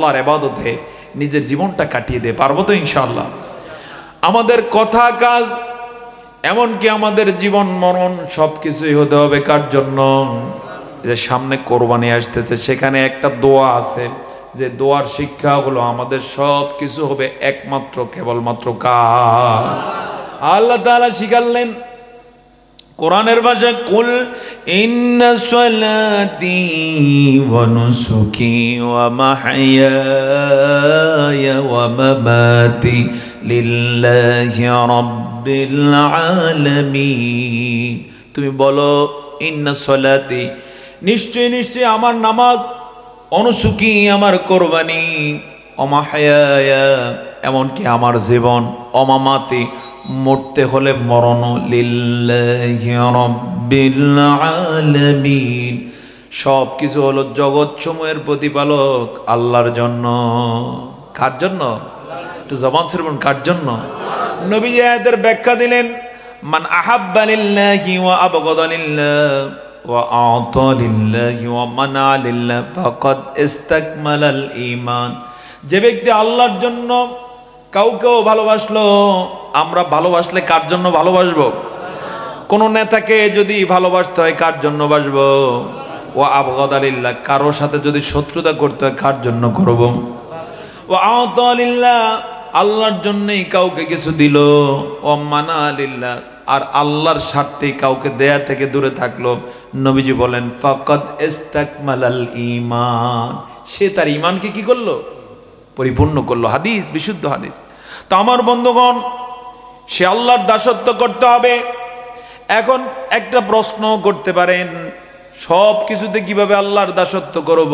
আল্লাহর এবাদতে নিজের জীবনটা কাটিয়ে দে, পারব তো ইনশাআল্লাহ? আমাদের কথা, কাজ, এমনকি আমাদের জীবন, মরণ সব কিছুই হতে হবে কার জন্য? যে সামনে কোরবানি আসতেছে, সেখানে একটা দোয়া আছে, যে দোয়ার শিক্ষা হলো আমাদের সব কিছু হবে একমাত্র, কেবলমাত্র কার আল্লাহ তাআলা শিখালেন কোরআনের ভাষায় কুল তুমি বলো, ইন্না সালাতি নিশ্চয় নিশ্চয় আমার নামাজ, অনুসুকি আমার কোরবানি অমাহায়া এমনকি আমার জীবন। অমামাতি, মরতে হলে মরণ আলামিন। সব কিছু হলো জগৎ সমূহের প্রতিপালক আল্লাহর জন্য। কার জন্য? একটু জবান শ্রবণ কার জন্য? নবী আয়াতের ব্যাখ্যা দিলেন, মান আহাব্বা লিল্লাহি ওয়া আবগাদা লিল্লাহ ওয়া আ'তা লিল্লাহি ওয়া মানা লিল্লাহ ফাকাদ ইস্তাকমালাল ঈমান। যে ব্যক্তি আল্লাহর জন্য কাউকেও ভালোবাসলো, আমরা ভালোবাসলে কার জন্য ভালোবাসবো? কোন নেতাকে যদি ভালোবাসতে হয়, কার জন্য বাসবো? ও আবগদ আলিল্লাহ কারোর সাথে যদি শত্রুতা করতে হয়, কার জন্য করব? ও আহত আলিল্লাহ আল্লাহর জন্যই কাউকে কিছু দিল। ও মানা আলিল্লাহ আর আল্লাহর স্বার্থে কাউকে দেয়া থেকে দূরে থাকল। নবীজি বলেন, ফাকাদ ইস্তাকমালাল ঈমান। সে তার ঈমানকে কি করল? পরিপূর্ণ করল। হাদিস, বিশুদ্ধ হাদিস। তো আমার বন্ধুগণ, সে আল্লাহর দাসত্ব করতে হবে। এখন একটা প্রশ্ন করতে পারেন, সব কিছুতে কীভাবে আল্লাহর দাসত্ব করব?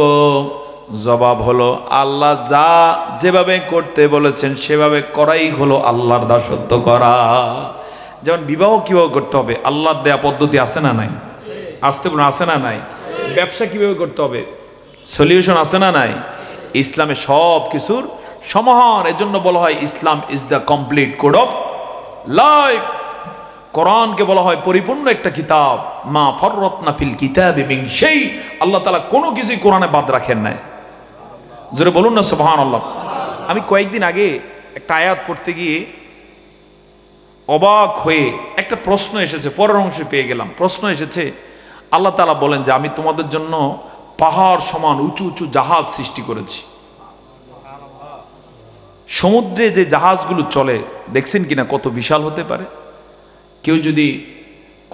জবাব হলো, আল্লাহ যা যেভাবে করতে বলেছেন, সেভাবে করাই হলো আল্লাহর দাসত্ব করা। যেমন বিবাহ কীভাবে করতে হবে? আল্লাহর দেয়া পদ্ধতি আছে না নাই? আসতে আছে না নাই? ব্যবসা কীভাবে করতে হবে? সলিউশন আছে না নাই? ইসলামে সব কিছুর সমাহার, এজন্য বলা হয় Islam is the complete code of life কোরআনকে বলা হয় পরিপূর্ণ একটা কিতাব। মা ফররত্না ফিল কিতাব এবং সেই আল্লাহ তালা কোনো কিছুই কোরআনে বাদ রাখেন নাই। জোরে বলুন না সুবহান আল্লাহ আমি কয়েকদিন আগে একটা আয়াত পড়তে গিয়ে অবাক হয়ে একটা প্রশ্ন এসেছে, পরের অংশে পেয়ে গেলাম। প্রশ্ন এসেছে, আল্লাহ তালা বলেন যে, আমি তোমাদের জন্য পাহাড় সমান উঁচু উঁচু জাহাজ সৃষ্টি করেছি। সমুদ্রে যে জাহাজগুলো চলে, দেখছেন কিনা কত বিশাল হতে পারে? কেউ যদি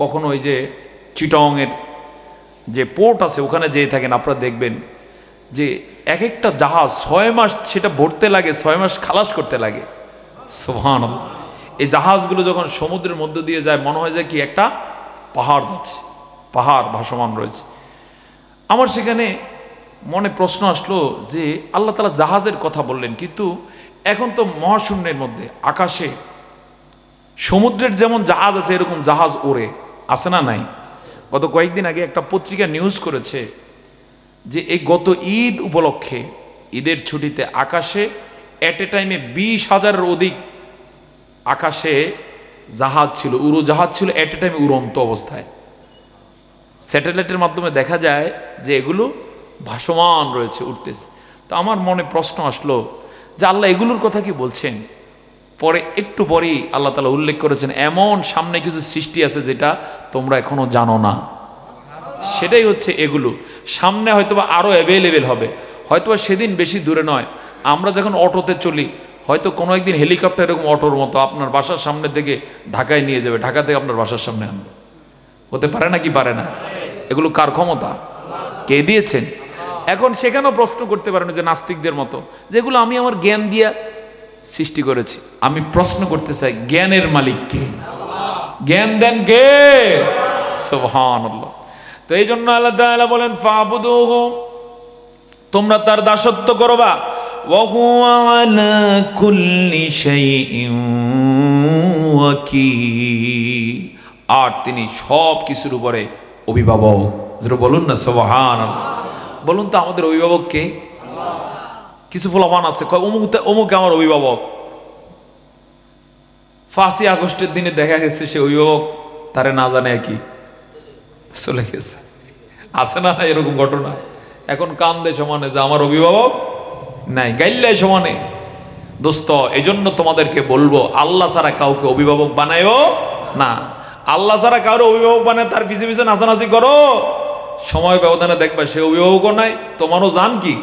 কখনো ওই যে চিটংয়ের যে পোর্ট আছে, ওখানে যেয়ে থাকেন, আপনারা দেখবেন যে এক একটা জাহাজ ছয় মাস সেটা ভরতে লাগে, ছয় মাস খালাস করতে লাগে। সোহান এই জাহাজগুলো যখন সমুদ্রের মধ্য দিয়ে যায়, মনে হয় যে কি একটা পাহাড় যাচ্ছে, পাহাড় ভাসমান রয়েছে। আমার সেখানে মনে প্রশ্ন আসলো যে আল্লাহ তালা জাহাজের কথা বললেন, কিন্তু এখন তো মহাশূন্যের মধ্যে, আকাশে, সমুদ্রের যেমন জাহাজ আছে, এরকম জাহাজ ওড়ে, আছে না নাই? গত কয়েকদিন আগে একটা পত্রিকা নিউজ করেছে যে এই গত ঈদ উপলক্ষে, ঈদের ছুটিতে আকাশে অ্যাট এ টাইমে বিশ হাজারের অধিক আকাশে জাহাজ ছিল উড়ো জাহাজ ছিল অ্যাট এ টাইমে উড়ন্ত অবস্থায়। স্যাটেলাইটের মাধ্যমে দেখা যায় যে এগুলো ভাসমান রয়েছে, উঠতেছে। তো আমার মনে প্রশ্ন আসলো যে আল্লাহ এগুলোর কথা কি বলছেন? পরে, একটু পরেই আল্লাহ তালা উল্লেখ করেছেন, এমন সামনে কিছু সৃষ্টি আছে যেটা তোমরা এখনও জানো না। সেটাই হচ্ছে এগুলো। সামনে হয়তোবা আরও অ্যাভেলেবেল হবে। হয়তোবা সেদিন বেশি দূরে নয়। আমরা যখন অটোতে চলি, হয়তো কোনো একদিন হেলিকপ্টার এরকম অটোর মতো আপনার বাসার সামনে থেকে ঢাকায় নিয়ে যাবে। ঢাকা থেকে আপনার বাসার সামনে আনবে। হতে পারে না কি পারে না? এগুলো কার ক্ষমতা কে দিয়েছেন এখন সেখানেও প্রশ্ন করতে পারেন যে নাস্তিকদের মতো যেগুলো আমি আমার জ্ঞান দিয়া সৃষ্টি করেছি আমি প্রশ্ন করতে চাই জ্ঞানের মালিক কে জ্ঞান দেন কে সুবহানাল্লাহ তো এই জন্য আল্লাহ তাআলা বলেন ফাবুদুহু তোমরা তার দাসত্ব করবা وهو على كل شيء ওয়াকিল আর তিনি সব কিছুর উপরে অভিভাবক। যেটা বলুন না সুবহান বলুন তো আমাদের অভিভাবক কে? কিছু ফলাফান আছে। অমুক অমুক আমার অভিভাবক। ফাঁসি আগস্টের দিনে দেখা গেছে সে অভিভাবক, তারে না জানে কি? চলে গেছে। আছে না এরকম ঘটনা? এখন কান্দে সমানে যে আমার অভিভাবক নাই। গাইল্লাই সমানে। দোস্ত, এজন্য তোমাদেরকে বলব, আল্লাহ ছাড়া কাউকে অভিভাবক বানায়ও না। আল্লাহ ছাড়া কারও অভিভাবক বানায়, তার পিছিয়ে পিছিয়ে নাচানাচি করো। সময় ব্যবধানে দেখবা সে অভিভাবকও নাই, তোমারও জান কি?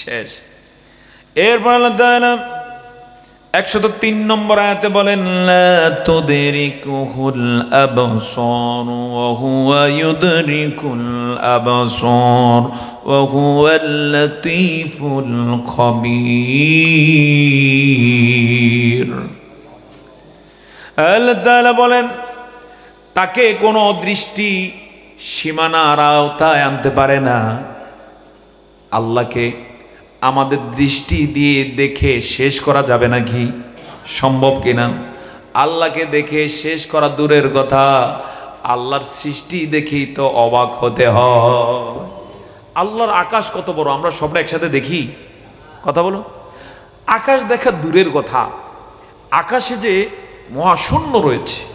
শেষ। এরপর একশত তিন নম্বর আয়াতে বলেন, লা তুদরিকুহুল আবসার ওয়া হুয়া ইউদরিকুল আবসার ওয়া হুয়াল লাতীফুল খবীর। আল্লাহ তাআলা বলেন তাকে কোনো দৃষ্টি সীমানার আওতায় আনতে পারে না। আল্লাহকে আমাদের দৃষ্টি দিয়ে দেখে শেষ করা যাবে নাকি সম্ভব কিনা আল্লাহকে দেখে শেষ করা দূরের কথা, আল্লাহর সৃষ্টি দেখেই তো অবাক হতে হয়। আল্লাহর আকাশ কত বড়, আমরা সবটা একসাথে দেখি। কথা বলো। আকাশ দেখা দূরের কথা। আকাশে যে মহাশূন্য রয়েছে।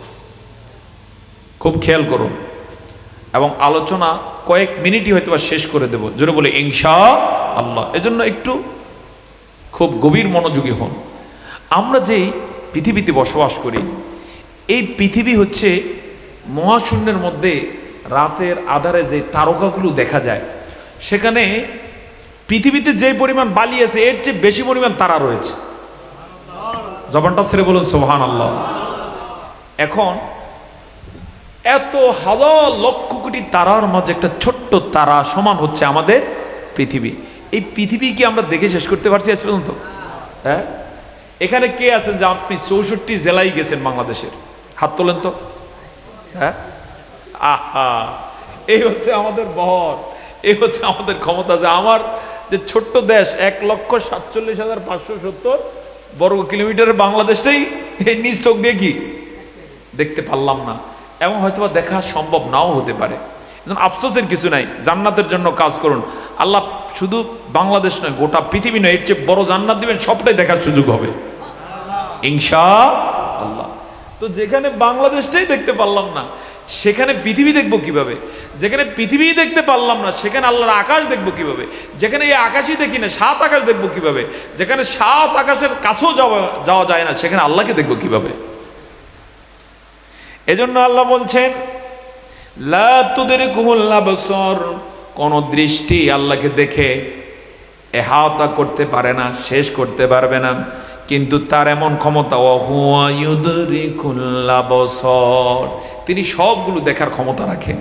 খুব খেয়াল করুন। এবং আলোচনা কয়েক মিনিটই হয়তো শেষ করে দেব। জোরে বলে ইংসা আল্লাহ। এজন্য একটু খুব গভীর মনোযোগী হন। আমরা যেই পৃথিবীতে বসবাস করি, এই পৃথিবী হচ্ছে মহাশূন্যের মধ্যে রাতের আধারে যে তারকাগুলো দেখা যায়, সেখানে পৃথিবীতে যে পরিমাণ বালি আছে, এর চেয়ে বেশি পরিমাণ তারা রয়েছে। জবানটা ছেড়ে বলুন সোহান আল্লাহ এখন এত হাজার লক্ষ কোটি তারার মাঝে একটা ছোট্ট তারা সমান হচ্ছে আমাদের পৃথিবী। এই পৃথিবী কি আমরা দেখে শেষ করতে পারছি আজ পর্যন্ত? হ্যাঁ? এখানে কে আছেন যে আপনি চৌষট্টি জেলায় গেছেন বাংলাদেশের? হাত তোলেন তো। হ্যাঁ? আহা! এই হচ্ছে আমাদের বহর। এই হচ্ছে আমাদের ক্ষমতা যে আমার যে ছোট্ট দেশ, এক লক্ষ সাতচল্লিশ হাজার পাঁচশো সত্তর বর্গ কিলোমিটারের বাংলাদেশটাই এই নিজ চোখ দিয়ে কি? দেখতে পারলাম না। এবং হয়তোবা দেখা সম্ভব নাও হতে পারে। আফসোসের কিছু নাই, জান্নাতের জন্য কাজ করুন। আল্লাহ শুধু বাংলাদেশ নয়, গোটা পৃথিবী নয়, এর চেয়ে বড় জান্নাত দিবেন, সবটাই দেখার সুযোগ হবে। ইনশা আল্লাহ। তো যেখানে বাংলাদেশটাই দেখতে পারলাম না, সেখানে পৃথিবী দেখব কীভাবে? যেখানে পৃথিবী দেখতে পারলাম না, সেখানে আল্লাহর আকাশ দেখব কীভাবে? যেখানে এই আকাশই দেখি না, সাত আকাশ দেখব কীভাবে? যেখানে সাত আকাশের কাছেও যাওয়া যাওয়া যায় না, সেখানে আল্লাহকে দেখব কীভাবে? এজন্য আল্লাহ বলছেন, লা তুদরিকুহুল আবসার কোন দৃষ্টি আল্লাহকে দেখে এহাতা করতে পারে না, শেষ করতে পারবে না। কিন্তু তার এমন ক্ষমতা তিনি সবগুলো দেখার ক্ষমতা রাখেন।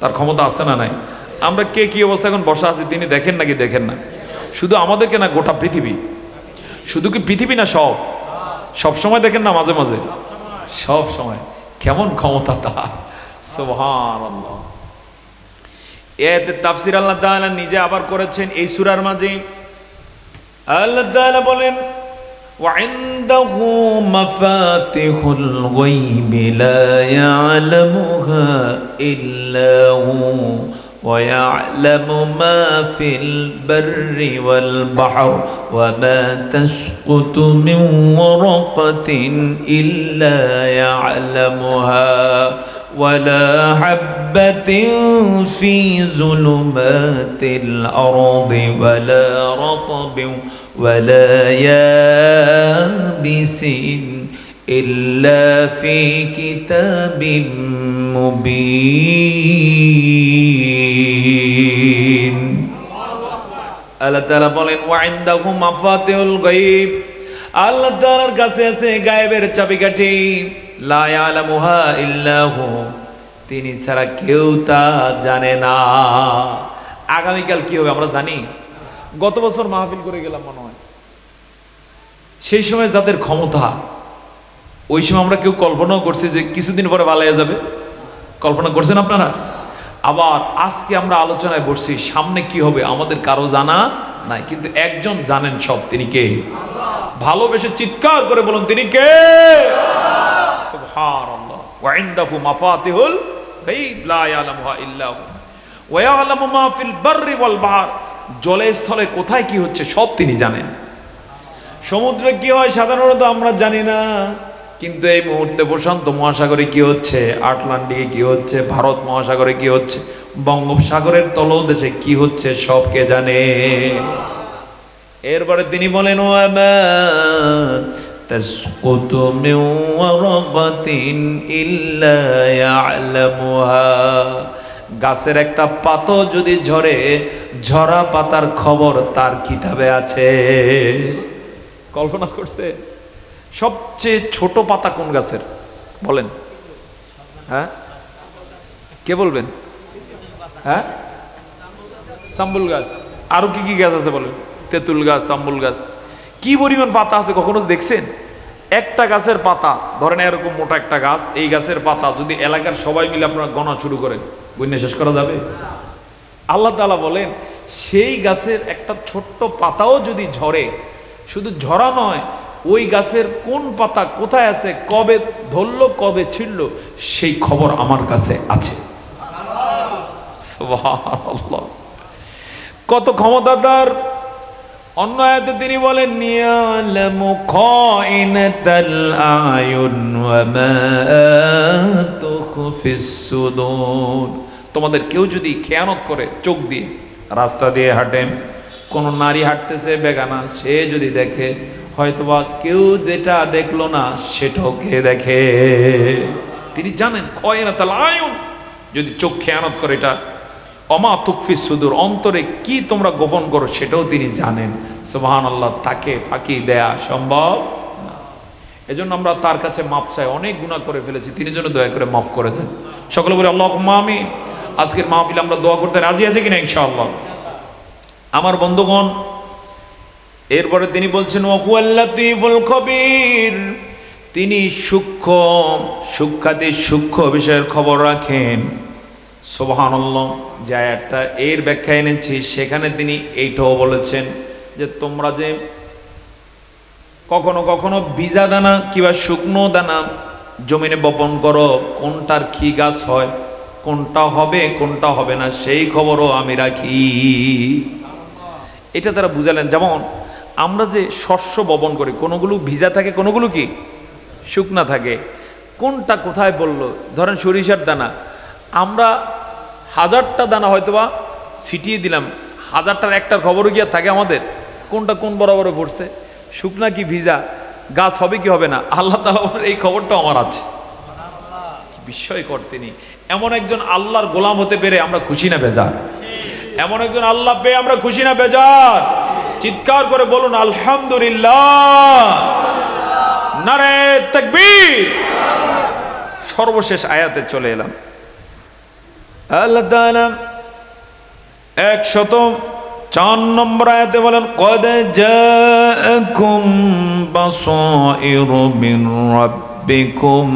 তার ক্ষমতা আছে না নাই? আমরা কে কি অবস্থা এখন বসা আছি, তিনি দেখেন নাকি দেখেন না? শুধু আমাদেরকে না, গোটা পৃথিবী? শুধু কি পৃথিবী না সব? সব সময় দেখেন না, মাঝে মাঝে? সব সময়। কেমন ক্ষমতা তার সুবহান আল্লাহ এতে তাফসির আল্লাহ তাআলা নিজে আবার করেছেন এই সূরার মাঝে আল্লাহ তাআলা বলেন وعنده مفاتح الغيب لا يعلمها إلا هو ويعلم ما في البر والبحر وما تسقط من ورقة إلا يعلمها ولا حبة في ظلمات الأرض ولا رطب ولا يابس إلا في كتاب مبين. আল্লাহ তাআলা বলেন ওয়াইন্দাহু মাফাতিহুল গায়ব। আল্লাহ তাআলার কাছে আছে গায়েবের চাবিকাঠি। লা ইয়ালামুহা ইল্লাহু তিনি ছাড়া কেউ তা জানে না। আগামীকাল কি হবে আমরা জানি। গত বছর মাহফিল করে গেলাম মনে হয়। সেই সময় যাদের ক্ষমতা, ওই সময় আমরা কেউ কল্পনাও করছি যে কিছুদিন পরে বালাইয়া যাবে। কল্পনা করছেন আপনারা? আবার আজকে আমরা আলোচনায় বসছি, সামনে কি হবে আমাদের কারও জানা নাই, কিন্তু একজন জানেন সব, তিনি কে? ভালোবেসে চিৎকার করে বলুন, তিনি কে? স্থলে কোথায় কি হচ্ছে, সব তিনি জানেন। সমুদ্রে কি হয়, সাধারণত আমরা জানি না। কিন্তু এই মুহূর্তে প্রশান্ত মহাসাগরে কি হচ্ছে আটলান্টিকে কি হচ্ছে ভারত মহাসাগরে কি হচ্ছে বঙ্গোপসাগরের তলদেশে কি হচ্ছে সব কে জানে এরপরে তিনি বলেন ওয়ামা تسقط من ورقة إلا يعلمها গাছের একটা পাতো যদি ঝরে ঝরা পাতার খবর তার কিতাবে আছে কল্পনা করছে সবচেয়ে ছোট পাতা কোন গাছের? বলেন। হ্যাঁ? কে বলবেন? হ্যাঁ? সাম্বুল গাছ। আরও কি কি গাছ আছে বলেন? তেঁতুল গাছ সাম্বুল গাছ। কি পরিমাণ পাতা আছে কখনো দেখছেন? একটা গাছের পাতা ধরেন এরকম মোটা একটা গাছ এই গাছের পাতা যদি এলাকার সবাই মিলে আপনারা গণা শুরু করেন গুণ্য শেষ করা যাবে? আল্লাহ তাআলা বলেন সেই গাছের একটা ছোট্ট পাতাও যদি ঝরে শুধু ঝরা নয় ওই গাছের কোন পাতা কোথায় আছে, কবে ধরলো, কবে ছিড়লো, সেই খবর আমার কাছে আছে। কত ক্ষমতাদার অন্য আয়াতে তিনি বলেন, নিয়ালামু খাইনাতাল আয়ুন ওয়া তোমাদের কেউ যদি খেয়ানত করে চোখ দিয়ে, রাস্তা দিয়ে হাঁটে, কোন নারী হাঁটতেছে, বেগানা, সে যদি দেখে হয়তোবা কেউ যেটা দেখল না, সেটাও কে দেখে? তিনি জানেন খয়নাতাল আয়ুন। যদি চোখ খেয়ানত করে এটা, অমা তুকফি সুদূর, অন্তরে কি তোমরা গোপন করো, সেটাও তিনি জানেন। সুবাহান আল্লাহ তাকে ফাঁকি দেয়া সম্ভব না। এজন্য আমরা তার কাছে মাফ চাই, অনেক গুণা করে ফেলেছি, তিনি জন্য দয়া করে মাফ করে দেন। সকলে বলে আল্লাহ আমি আজকের মাহফিল আমরা দোয়া করতে রাজি আছে কিনা, ইনশাআল্লাহ? আমার বন্ধুগণ এরপরে তিনি বলছেন ওয়াকুয়াল্লাতিফুল খবির। তিনি সূক্ষ্ম সূক্ষাতি সূক্ষ্ম বিষয়ের খবর রাখেন। সোবাহানল্লাহ, যে আয়াতটা এর ব্যাখ্যা এনেছি, সেখানে তিনি এইটাও বলেছেন যে, তোমরা যে কখনো কখনো বীজা দানা কিংবা শুকনো দানা জমিনে বপন করো, কোনটার কি গাছ হয়, কোনটা হবে কোনটা হবে না, সেই খবরও আমি রাখি। এটা তারা বুঝালেন। যেমন আমরা যে শস্য বপন করি, কোনোগুলো ভিজা থাকে, কোনোগুলো কি? শুকনা থাকে। কোনটা কোথায় পড়ল? ধরেন সরিষার দানা। আমরা হাজারটা দানা হয়তোবা ছিটিয়ে দিলাম। হাজারটার একটার খবরও আর থাকে আমাদের? কোনটা কোন বরাবরে পড়ছে? শুকনা কি ভিজা? গাছ হবে কি হবে না? আল্লাহ তালা এই খবরটা আমার আছে। বিস্ময়কর তিনি। এমন একজন আল্লাহর গোলাম হতে পেরে আমরা খুশি না, বেজার। এমন একজন আল্লাহ পেয়ে আমরা খুশি না, বেজার। চিৎকার করে বলুন, আলহামদুলিল্লাহ। নারে তাকবীর। সর্বশেষ আয়াতে চলে এলাম। আল্লাহ তাআলা একশত চার নম্বর আয়াতে বলেন, কদ জাআকুম বাসাইরু মিন রাব্বিকুম,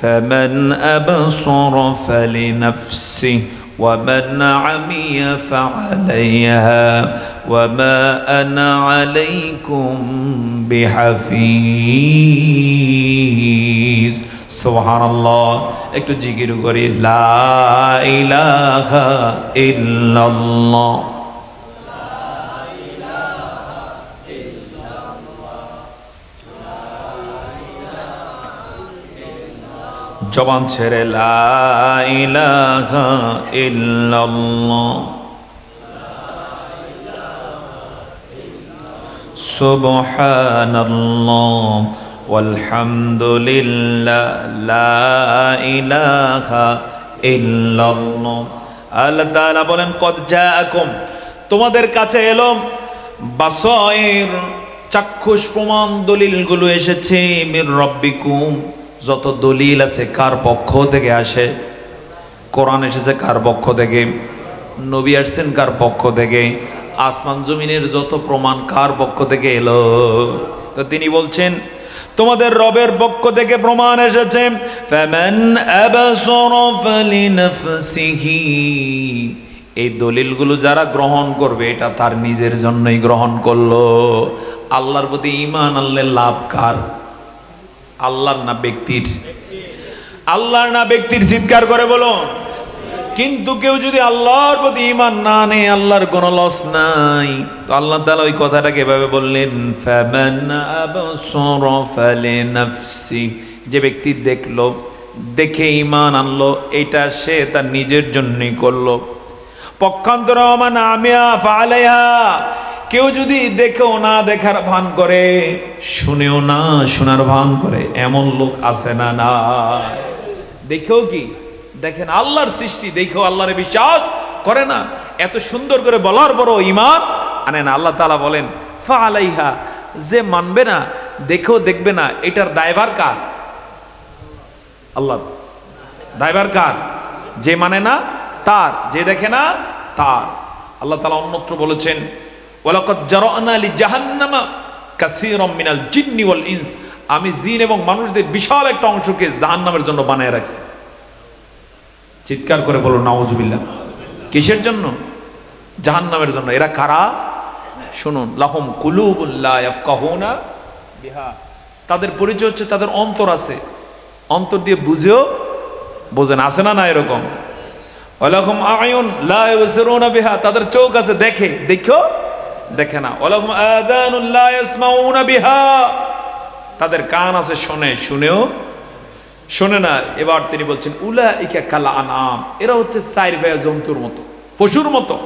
ফামান আবসারা ফালিনাফসিহি ومن عمي فعليها وما أنا عليكم بحفيظ সুবহান আল্লাহ একটু জিকির করি লা ইলাহা ইল্লাল্লাহ জবান ছেড়ে লাইলাহা লা ইলাহা বলেন তোমাদের কাছে এলো বাসায়ের চাক্ষুষ প্রমাণ, দলিলগুলো এসেছে মির রব্বিকুম। যত দলিল আছে কার পক্ষ থেকে আসে, কোরআন এসেছে কার পক্ষ থেকে, নবী আসছেন কার পক্ষ থেকে, আসমান জমিনের যত প্রমাণ কার পক্ষ থেকে এলো। তো তিনি বলছেন, তোমাদের রবের পক্ষ থেকে প্রমাণ এসেছে এই দলিলগুলো যারা গ্রহণ করবে, এটা তার নিজের জন্যই গ্রহণ করল। আল্লাহর প্রতি ইমান আনলে লাভ কার? আল্লাহর না ব্যক্তির? আল্লাহর না ব্যক্তির চিৎকার করে বলো। কিন্তু কেউ যদি আল্লাহর প্রতি ইমান না নেই আল্লাহর কোনো লস নাই। তো আল্লাহ তাআলা ওই কথাটাকে এভাবে বললেন যে ব্যক্তি দেখল, দেখে ইমান আনলো, এটা সে তার নিজের জন্যই করল। পক্ষান্তর আমিয়া ফালাইহা কেউ যদি দেখেও না দেখার ভান করে, শুনেও না শোনার ভান করে, এমন লোক আছে না না দেখেও কি? দেখেন আল্লাহর সৃষ্টি, দেখেও আল্লাহরে বিশ্বাস করে না। এত সুন্দর করে বলার বড় ইমান আনে না। আল্লাহ তালা বলেন, ফা আলাইহা, যে মানবে না, দেখেও দেখবে না, এটার দায়ভার কার? আল্লাহ, দায়ভার কার? যে মানে না, তার। যে দেখে না, তার। আল্লাহ তালা অন্যত্র বলেছেন ওয়ালাকাদ জারানা লি জাহান্নামা কাসীরাম মিনাল জিন্নি ওয়াল ইনস। আমি জিন এবং মানুষদের বিশাল একটা অংশকে জাহান্নামের জন্য বানায় রাখছি। চিৎকার করে বলো, নাউজুবিল্লাহ। কিসের জন্য? জাহান্নামের জন্য। এরা কারা? শুনুন, লাহুম কুলুবুল্লা ইয়াফকাহুনা বিহা। তাদের পরিচয় হচ্ছে, তাদের অন্তর আছে। অন্তর দিয়ে বুঝেও বোঝেন, আছে না না এরকম? ওয়ালাহুম আয়ুন লা ইউসিরুনা বিহা। তাদের চোখ আছে, দেখে দেখো দেখে না। তাদের কান আছে শোনে, শুনেও শোনে না। এবার তিনি বলছেন উলা ইকা কালা আনাম। এরা হচ্ছে সাইর ভাইয়া জন্তুর মতো, পশুর মতো।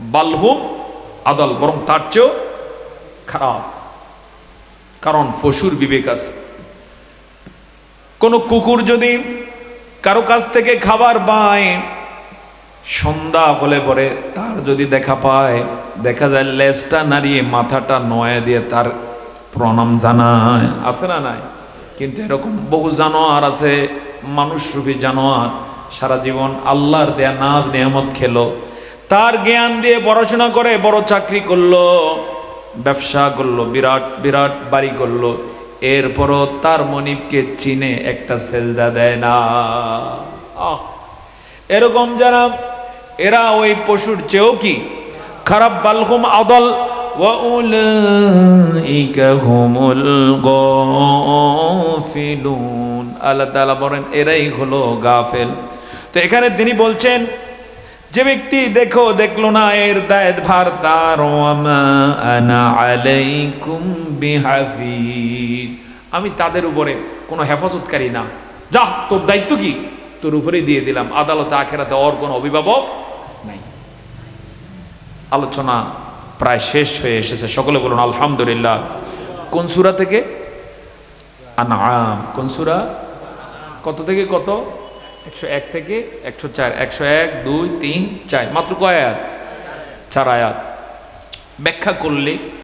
বালহুম আদল, বরং তার চেয়েও খারাপ। কারণ পশুর বিবেক আছে। কোন কুকুর যদি কারও কাছ থেকে খাবার পায় সন্ধ্যা হলে পরে তার যদি দেখা পায়, দেখা যায় লেজটা নাড়িয়ে মাথাটা নয়া দিয়ে তার প্রণাম জানায়। আছে না নাই? কিন্তু এরকম বহু জানোয়ার আছে মানুষ রূপী জানোয়ার, সারা জীবন আল্লাহর দেয়া নাজ নিয়ামত খেলো। তার জ্ঞান দিয়ে পড়াশোনা করে বড় চাকরি করল, ব্যবসা করল, বিরাট বিরাট বাড়ি করল। এরপরও তার মনিবকে চিনে একটা সেজদা দেয় না। আহ! এরকম যারা এরা ওই পশুর চেয়েও কি? খারাপ বালহুম আদল। আল্লাহ তালা বলেন, এরাই হলো গাফেল। তো এখানে তিনি বলছেন, যে ব্যক্তি দেখো, দেখল না, এর দায়ের ভার তার। আমি তাদের উপরে কোনো হেফাজতকারী না। যা, তোর দায়িত্ব কি? তোর উপরেই দিয়ে দিলাম। আদালতে আখেরাতে ওর কোনো অভিভাবক নাই। আলোচনা প্রায় শেষ হয়ে এসেছে। সকলে বলুন, আলহামদুলিল্লাহ। কোন সুরা থেকে? আনাম কোন সুরা? কত থেকে কত? একশো এক থেকে একশো চার। একশো এক, দুই, তিন, চার। মাত্র কয় আয়াত? চার আয়াত। ব্যাখ্যা করলে